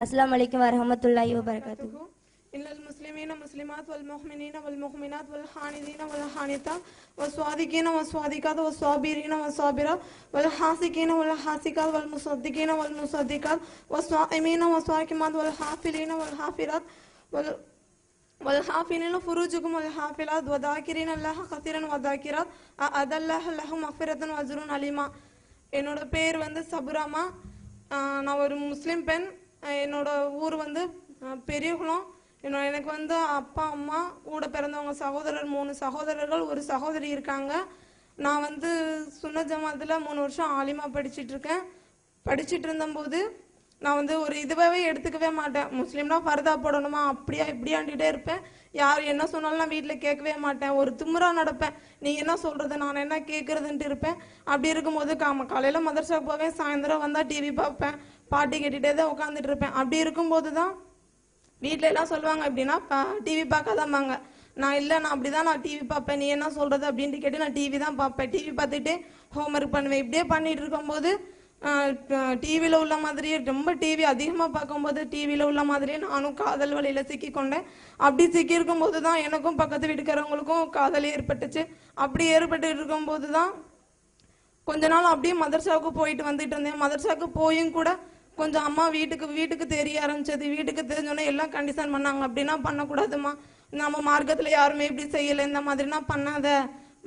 அஸ்ஸலாமு அலைக்கும் வரஹமத்துல்லாஹி வபரகாத்துஹு إن المسلمين والمسلمات والمؤمنين والمؤمنات والحانذين والحانثات والصادقين والصادقات والصابرين والصابرات والحاسقين والحاسقات والمصدقين والمصدقات والصائمين والصائمات والحافلين والحافلات وال والحافلين فروجكم والحافلات وذاكرين الله كثيرا وذاكرات أعد الله لهم مغفرة وأجر عليما என்னோட பேர் வந்து சபுராமா ஆஹ் நான் ஒரு முஸ்லீம் பெண் என்னோட ஊர் வந்து பெரியகுளம். என்னோட எனக்கு வந்து அப்பா அம்மா கூட பிறந்தவங்க சகோதரர் மூணு சகோதரர்கள் ஒரு சகோதரி இருக்காங்க. நான் வந்து சுன்ன ஜமாத்தில் மூணு வருஷம் ஆலிமா படிச்சிட்டு படிச்சுட்டு படிச்சிட்டு இருந்தபோது நான் வந்து ஒரு இதுவாகவே எடுத்துக்கவே மாட்டேன். முஸ்லீம்னா ஃபர்தா போடணுமா? அப்படியா இப்படியாண்டிகிட்டே இருப்பேன். யார் என்ன சொன்னாலும் நான் வீட்டில் கேட்கவே மாட்டேன். ஒரு திமிரா நடப்பேன். நீ என்ன சொல்கிறது நான் என்ன கேட்குறதுன்ட்டு இருப்பேன். அப்படி இருக்கும்போது காம காலையில் மதரசாக்கு போவேன். சாயந்தரம் வந்தால் டிவி பார்ப்பேன். பாட்டு கேட்டுகிட்டே தான் உட்காந்துட்டு இருப்பேன். அப்படி இருக்கும்போது தான் வீட்டில எல்லாம் சொல்லுவாங்க எப்படின்னா டிவி பார்க்காதாம்பாங்க. நான் இல்லை நான் அப்படிதான் நான் டிவி பார்ப்பேன். நீ என்ன சொல்கிறது அப்படின்ட்டு கேட்டு நான் டிவி தான் பார்ப்பேன். டிவி பார்த்துட்டு ஹோம்ஒர்க் பண்ணுவேன். இப்படியே பண்ணிட்டு இருக்கும்போது டிவியில் உள்ள மாதிரியே ரொம்ப டிவி அதிகமாக பார்க்கும்போது டிவியில் உள்ள மாதிரியே நானும் காதல் வழியில் சிக்கிக்கொண்டேன் அப்படி சிக்கியிருக்கும் போது தான் எனக்கும் பக்கத்து வீட்டுக்காரவங்களுக்கும் காதல் ஏற்பட்டுச்சு. அப்படி ஏற்பட்டு இருக்கும்போது தான் கொஞ்ச நாள் அப்படியே மதர்சாவுக்கு போயிட்டு வந்துட்டு இருந்தேன். மதர்சாவுக்கு போயும் கூட கொஞ்சம் அம்மா வீட்டுக்கு வீட்டுக்கு தெரிய ஆரம்பிச்சது. வீட்டுக்கு தெரிஞ்சோன்னே எல்லாம் கண்டிஷன் பண்ணாங்க. அப்படின்னா பண்ணக்கூடாதும்மா. நம்ம மார்க்கத்தில் யாருமே இப்படி செய்யலை. இந்த மாதிரினா பண்ணாத.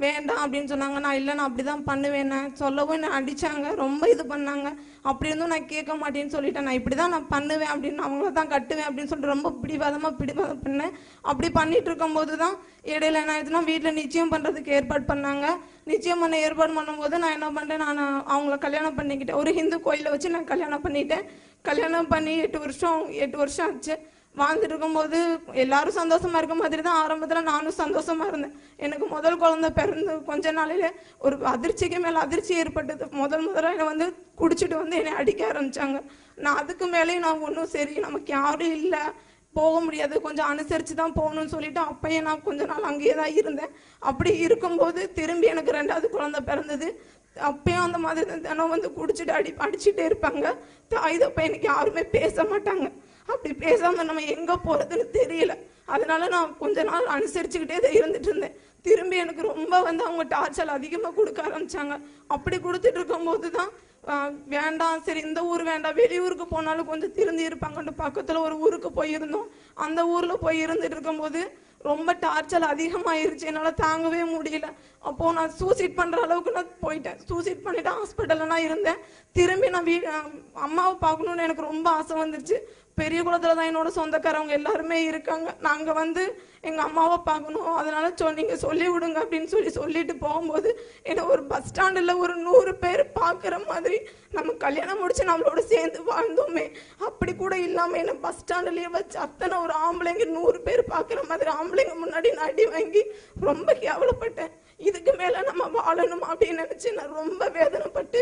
வேண்டாம் அப்படின்னு சொன்னாங்க. நான் இல்லை நான் அப்படிதான் பண்ணுவேன். சொல்லவும் என்னை அடித்தாங்க ரொம்ப இது பண்ணாங்க. அப்படி இருந்தும் நான் கேட்க மாட்டேன்னு சொல்லிட்டேன். நான் இப்படி தான் நான் பண்ணுவேன் அப்படின்னு அவங்கள தான் கட்டுவேன் அப்படின்னு சொல்லிட்டு ரொம்ப பிடிவாதமாக பிடிவாதம் பண்ணேன். அப்படி பண்ணிட்டு இருக்கும்போது தான் இடையில என்ன ஆயிடுச்சுன்னா வீட்டில் நிச்சயம் பண்ணுறதுக்கு ஏற்பாடு பண்ணாங்க. நிச்சயம் பண்ண ஏற்பாடு பண்ணும்போது நான் என்ன பண்ணிட்டேன் நான் அவங்கள கல்யாணம் பண்ணிக்கிட்டேன். ஒரு ஹிந்து கோயிலை வச்சு நான் கல்யாணம் பண்ணிட்டேன். கல்யாணம் பண்ணி எட்டு வருஷம் எட்டு வருஷம் ஆச்சு. வாழ்ந்துட்டு இருக்கும்போது எல்லாரும் சந்தோஷமா இருக்க மாதிரி தான் ஆரம்பத்துல நானும் சந்தோஷமா இருந்தேன். எனக்கு முதல் குழந்தை பிறந்து கொஞ்ச நாளிலே ஒரு அதிர்ச்சிக்கு மேல அதிர்ச்சி ஏற்பட்டது. முதல் முதல்ல என்னை வந்து குடிச்சிட்டு வந்து என்னை அடிக்க ஆரம்பிச்சாங்க. நான் அதுக்கு மேலேயும் நான் ஒன்றும் சரி நமக்கு யாரும் இல்லை போக முடியாது கொஞ்சம் அனுசரித்து தான் போகணும்னு சொல்லிட்டு அப்பயே நான் கொஞ்ச நாள் அங்கேயே தான் இருந்தேன். அப்படி இருக்கும்போது திரும்பி எனக்கு ரெண்டாவது குழந்தை பிறந்தது. அப்பயும் அந்த மாதிரி தான் தினம் வந்து குடிச்சிட்டு அடி அடிச்சுட்டே இருப்பாங்க. தாய் தப்ப எனக்கு யாருமே பேச மாட்டாங்க. அப்படி பேசாம நம்ம எங்க போறதுன்னு தெரியல. அதனால நான் கொஞ்ச நாள் அனுசரிச்சுக்கிட்டே தான் இருந்துட்டு இருந்தேன். திரும்பி எனக்கு ரொம்ப வந்து அவங்க டார்ச்சல் அதிகமாக கொடுக்க ஆரம்பிச்சாங்க. அப்படி கொடுத்துட்டு இருக்கும்போது தான் வேண்டாம் சரி இந்த ஊர் வேண்டாம் வெளியூருக்கு போனாலும் கொஞ்சம் திருந்தி இருப்பாங்கன்னு பக்கத்துல ஒரு ஊருக்கு போயிருந்தோம். அந்த ஊர்ல போய் இருந்துட்டு இருக்கும்போது ரொம்ப டார்ச்சல் அதிகமாயிருச்சு. என்னால் தாங்கவே முடியல. அப்போது நான் சூசைட் பண்ணுற அளவுக்கு நான் போயிட்டேன். சூசைட் பண்ணிவிட்டு ஹாஸ்பிட்டலில் நான் இருந்தேன். திரும்பி நான் வீ அம்மாவை பார்க்கணுன்னு எனக்கு ரொம்ப ஆசை வந்துருச்சு பெரிய குளத்துல தான் என்னோட சொந்தக்காரவங்க எல்லாருமே இருக்காங்க. நாங்கள் வந்து எங்கள் அம்மாவை பார்க்கணும். அதனால சொ நீங்கள் சொல்லி விடுங்க அப்படின்னு சொல்லி சொல்லிட்டு போகும்போது என்னை ஒரு பஸ் ஸ்டாண்டில் ஒரு நூறு பேர் பார்க்குற மாதிரி நம்ம கல்யாணம் முடிச்சு நம்மளோட சேர்ந்து வாழ்ந்தோமே. அப்படி கூட இல்லாமல் என்னை பஸ் ஸ்டாண்டுலேயே வச்சு அத்தனை ஒரு ஆம்பளைங்க நூறு பேர் பார்க்குற மாதிரி ஆம்பளைங்க முன்னாடி நான் அடி வாங்கி ரொம்ப கேவலப்பட்டேன். இதுக்கு மேலே நம்ம வாழணும் அப்படின்னு நினச்சி நான் ரொம்ப வேதனைப்பட்டு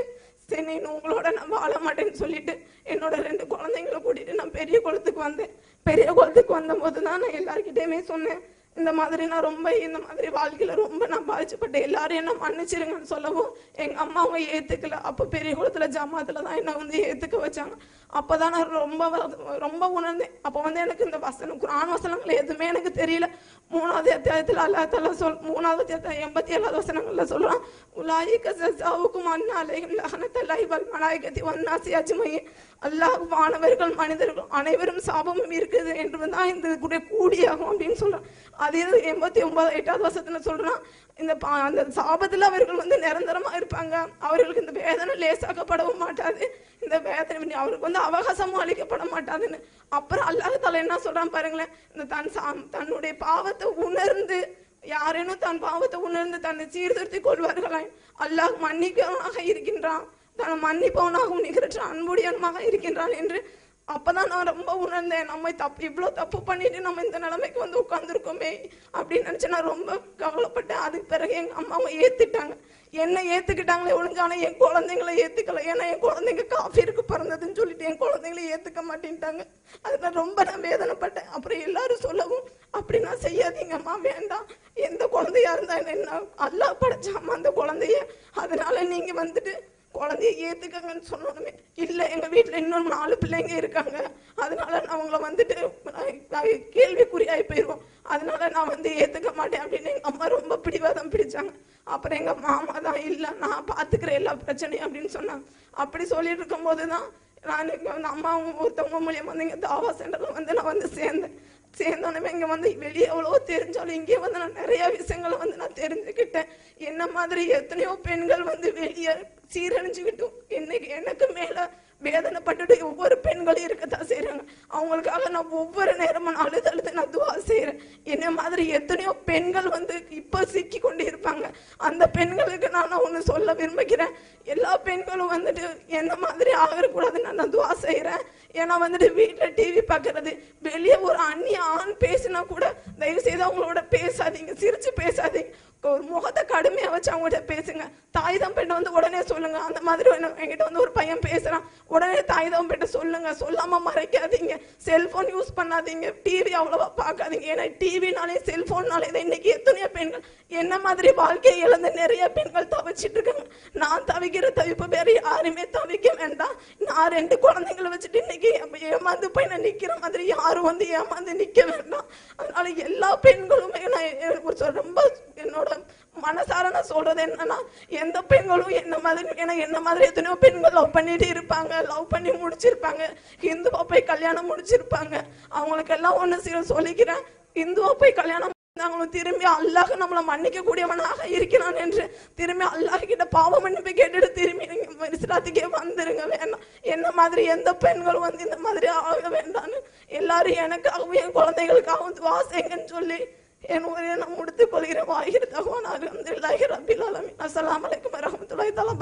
சரி உங்களோட நான் வாழ மாட்டேன்னு சொல்லிட்டு என்னோட ரெண்டு குழந்தைங்களை கூட்டிட்டு நான் பெரிய குளத்துக்கு வந்தேன் பெரிய குளத்துக்கு வந்தபோது தான் நான் எல்லார்கிட்டயுமே சொன்னேன். இந்த மாதிரி நான் ரொம்ப இந்த மாதிரி வாழ்க்கையில் ரொம்ப நான் பாதிச்சுப்பட்டேன் எல்லாரும் என்ன மன்னிச்சிருங்கன்னு சொல்லவும் எங்கள் அம்மா அவங்க ஏற்றுக்கல அப்போ பெரிய குளத்தில் ஜமாத்தில் தான் என்னை வந்து ஏற்றுக்க வச்சாங்க. அப்போ தான் நான் ரொம்ப ரொம்ப உணர்ந்தேன். அப்போ வந்து எனக்கு இந்த வசனம் குரான் வசனங்கள் எதுவுமே எனக்கு தெரியல. மூணாவது அத்தியாயத்தில் அல்லா சொல் மூணாவது அத்தியாயத்தில் எண்பத்தி ஏழாவது வசனங்களில் சொல்கிறான் உலாயிக்க சசாவுக்கும் அண்ணாலையும் லகனத்தல்லாஹி வல் மலாய்கத்தி ஒன்னாசி அஜ்மயின். அல்லாஹ் வானவர்கள் மனிதர்கள் அனைவரும் சாபமும் இருக்குது என்று தான் இந்த கூட கூடியாகும் அப்படின்னு சொல்கிறான் அதே எண்பத்தி ஒன்பது எட்டாவது வருஷத்துல சொல்றான் இந்த பா- அந்த சாபத்துல அவர்கள் வந்து நிரந்தரமா இருப்பாங்க. அவர்களுக்கு இந்த வேதனை லேசாக்கப்படவும் மாட்டாது. இந்த வேதனை அவருக்கு வந்து அவகாசமும் அளிக்கப்பட மாட்டாதுன்னு. அப்புறம் அல்லாஹ் தலை என்ன சொல்றான் பாருங்களேன் இந்த தன் சா- தன்னுடைய பாவத்தை உணர்ந்து யாரேனும் தன் பாவத்தை உணர்ந்து தன்னை சீர்திருத்திக் கொள்வார்களாய். அல்லாஹ் மன்னிக்கவனாக இருக்கின்றான். தன் மன்னிப்பவனாகவும் நிகரற்ற அன்புடையவனாக இருக்கின்றான் என்று அப்பதான் நான் ரொம்ப உணர்ந்தேன். நம்ம தப்பு இவ்வளவு தப்பு பண்ணிட்டு நம்ம இந்த நிலைமைக்கு வந்து உட்காந்துருக்கோமே அப்படின்னு நினைச்சு நான் ரொம்ப கவலைப்பட்டேன். அதுக்கு பிறகு எங்க அம்மாவை ஏத்துட்டாங்க என்ன ஏத்துக்கிட்டாங்களே ஒழுங்கான என் குழந்தைங்களை ஏத்துக்கல. ஏன்னா என் குழந்தைங்க காஃபிற்கு பிறந்ததுன்னு சொல்லிட்டு என் குழந்தைங்களை ஏத்துக்க மாட்டேன்ட்டாங்க. அது நான் ரொம்ப நான் வேதனைப்பட்டேன். அப்புறம் எல்லாரும் சொல்லவும் அப்படி நான் செய்யாதீங்கம்மா வேண்டாம். எந்த குழந்தையா இருந்தா என்ன அல்லா படைச்சாம்மா அந்த குழந்தைய. அதனால நீங்க வந்துட்டு குழந்தைய ஏத்துக்கங்கன்னு சொன்னோமே இல்ல எங்க வீட்டுல இன்னும் நாலு பிள்ளைங்க இருக்காங்க. அதனால நான் அவங்கள வந்துட்டு கேள்விக்குறியாகி போயிடுவோம் அதனால நான் வந்து ஏற்றுக்க மாட்டேன் அப்படின்னு எங்கள் அம்மா ரொம்ப பிடிவாதம் பிடிச்சாங்க. அப்புறம் எங்கள் மாமா தான் இல்லை நான் பார்த்துக்கிற எல்லா பிரச்சனையும் அப்படின்னு சொன்னாங்க. அப்படி சொல்லிட்டு இருக்கும்போது தான் நான் இங்கே வந்து அம்மா ஒருத்தவங்க மூலியமாக வந்து இங்கே தாவா சென்டரில் வந்து நான் வந்து சேர்ந்தேன். சேர்ந்தோடனே இங்கே வந்து வெளியே எவ்வளோ தெரிஞ்சாலும் இங்கே வந்து நான் நிறைய விஷயங்களை வந்து நான் தெரிஞ்சுக்கிட்டேன். என்ன மாதிரி எத்தனையோ பெண்கள் வந்து வெளியே சீரழிஞ்சுக்கிட்டும். இன்னைக்கு எனக்கு மேலே வேதனைப்பட்டுட்டு ஒவ்வொரு பெண்களும் இருக்கத்தான் செய்கிறாங்க அவங்களுக்காக நான் ஒவ்வொரு நேரமும் நான் அழுது அழுது நான் துவா செய்கிறேன் என்ன மாதிரி எத்தனையோ பெண்கள் வந்து இப்போ சிக்கி கொண்டு இருப்பாங்க. அந்த பெண்களுக்கு நான் ஒன்று சொல்ல விரும்புகிறேன். எல்லா பெண்களும் வந்துட்டு என்ன மாதிரி ஆகக்கூடாதுன்னு நான் துவா செய்கிறேன் ஏன்னா வந்துட்டு வீட்டில் டிவி பார்க்கறது வெளியே ஒரு அந்நிய ஆண் பேசினா கூட தயவு செய்து அவங்களோட பேசாதீங்க. சிரிச்சு பேசாதீங்க. ஒரு முகத்தை கடுமையாக வச்சு அவங்கள்ட்ட பேசுங்க. தாய் தம்பிட்ட வந்து உடனே சொல்லுங்க. அந்த மாதிரி என்கிட்ட வந்து ஒரு பையன் பேசுறான். உடனே தாய் தம்பிட்ட சொல்லுங்க. சொல்லாம மறைக்காதீங்க. செல்போன் யூஸ் பண்ணாதீங்க. டிவி அவ்வளவா பார்க்காதீங்க. ஏன்னா டிவினாலே செல்போன்னாலே இன்னைக்கு எத்தனையோ பெண்கள் என்ன மாதிரி வாழ்க்கையை இழந்து நிறைய பெண்கள் தவிச்சிட்டு இருக்காங்க. நான் தவிக்கிற தவிப்பு வேற யாருமே தவிக்க வேண்டாம். நான் ரெண்டு குழந்தைங்களை வச்சுட்டு இன்னைக்கு ஏமாந்து போய் நான் நிக்கிற மாதிரி யாரும் வந்து ஏமாந்து நிக்க வேண்டாம். அதனால எல்லா பெண்களுமே நான் ரொம்ப என்னோட மனசார நான் சொல்றது என்னன்னா எந்த பெண்களும் என்ன மாதிரி ஏன்னா என்ன மாதிரி எத்தனையோ பெண்கள் லவ் பண்ணிட்டு இருப்பாங்க லவ் பண்ணி முடிச்சிருப்பாங்க. இந்துவா போய் கல்யாணம் முடிச்சிருப்பாங்க. அவங்களுக்கு எல்லாம் ஒண்ணு சில சொல்லிக்கிறேன். இந்துவா போய் கல்யாணம் நாங்களும் திரும்பி அல்லாஹ் நம்மளை மன்னிக்க கூடியவனாக இருக்கிறான் என்று திரும்பி அல்லாஹ் கிட்ட பாவ மன்னிப்பு கேட்டுட்டு திரும்பி நீங்க இஸ்லாத்துக்கே வந்துருங்க. வேண்டாம் என்ன மாதிரி எந்த பெண்களும் வந்து இந்த மாதிரி ஆக வேண்டாம்னு எல்லாரும் எனக்காகவும் என் குழந்தைகளுக்காகவும் துவா செய்யுங்கன்னு சொல்லி என் உரையை நான் முடித்துக் கொள்கிறேன். வாகிர் தகவன் அலமதுல்லாஹி ரபில் அலமின் அஸ்ஸலாமு அலைக்கும் வரஹ்மத்துல்லாஹி தஆலா